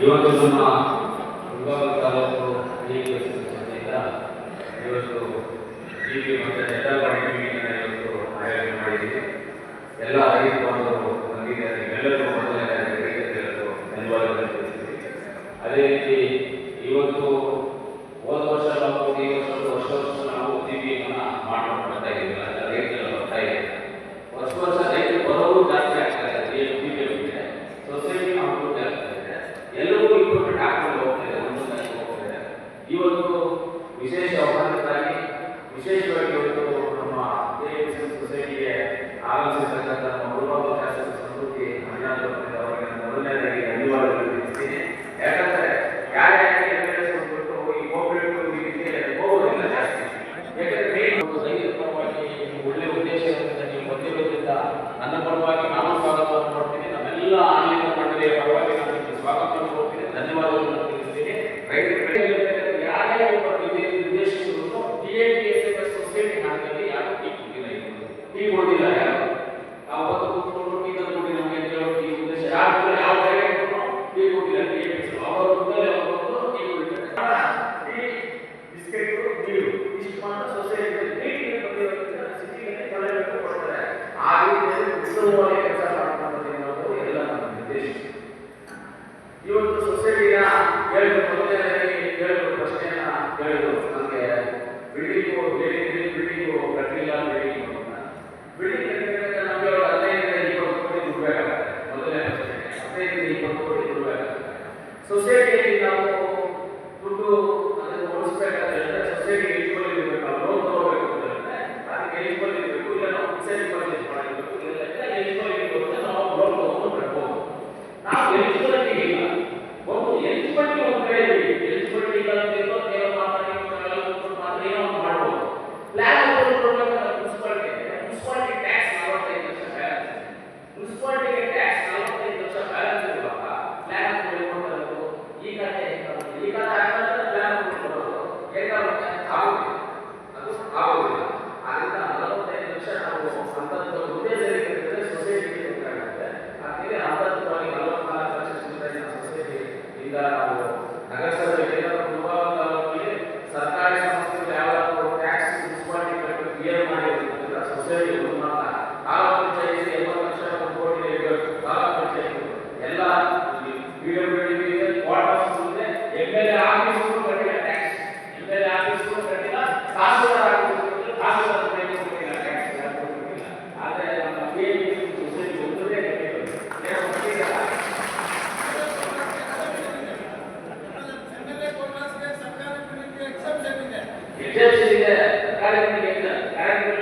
ಇವತ್ತು ನಮ್ಮ ಹುಬ್ಬಳ್ಳಿ ತಾಲೂಕು ಇವತ್ತು ಟಿವಿ ಮತ್ತು ಇವತ್ತು ಆಯೋಜನೆ ಮಾಡಿದ್ದೀವಿ. ಎಲ್ಲ ರೈತ ಬಂಧುಗಳು ಬಂದಿದ್ದಾರೆ ಎಲ್ಲರಿಗೂ ಮೊದಲನೇ ಧನ್ಯವಾದಗಳು ಅದೇ ರೀತಿ ಇವತ್ತು ಸುಸೂತ್ರವಾಗಿ ಕೆಲಸ ಎಲ್ಲ ನಮ್ಮ ಉದ್ದೇಶ. ಇವತ್ತು ಸೊಸೈಟಿಯ ಹೇಳಿದ ಮೊದಲನೇದಾಗಿ ಹೇಳಿದ್ರು ಪ್ರಶ್ನೆಯನ್ನ ಹೇಳಿದ್ರು ನನಗೆ ಬಿಲ್ಡಿಂಗು ಬಿಲ್ಡಿಂಗ್ ಬಿಲ್ಡಿಂಗು ಕಟ್ಟಿಲ್ಲ ಬಿಲ್ಡಿಂಗ್ ಅಂತ ಬಿಲ್ಡಿಂಗ್ ಕಟ್ಟಿದ್ರೆ ನಮಗೆ ಹದಿನೈದರಿಂದ ಇಪ್ಪತ್ತು ಕೋಟಿ ದುಡ್ಡು ಬೇಕಾಗುತ್ತೆ. ಮೊದಲನೇ ಪ್ರಶ್ನೆ. ಹದಿನೈದರಿಂದ ಇಪ್ಪತ್ತು ಕೋಟಿ ದುಡ್ಡು ಬೇಕಾಗುತ್ತೆ. Amen. kita nah, kan ಕಾರ್ಯಕ್ರಮ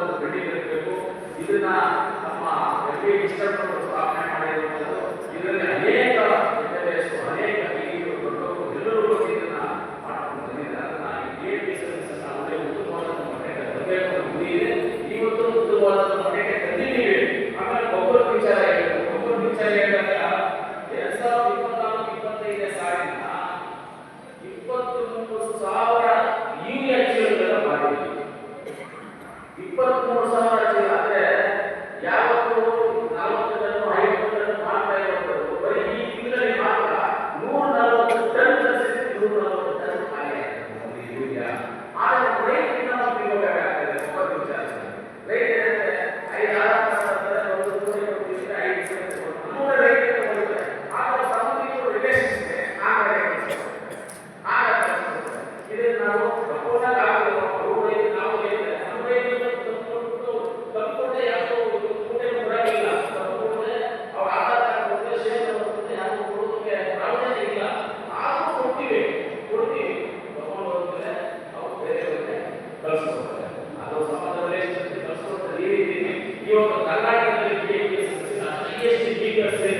ಅನ್ನೋದು ಕಂಡಿರಬೇಕು ಇದನ್ನ ನಮ್ಮ ಎಲ್ಲಿ ಇಷ್ಟಪಟ್ಟು ಇವತ್ತು ಕರ್ನಾಟಕದಲ್ಲಿ ಹೈಯೆಸ್ಟ್ ಸ್ಪೀಕರ್ ಸೇಲ್ ಇರೋದು ನಮ್ಮ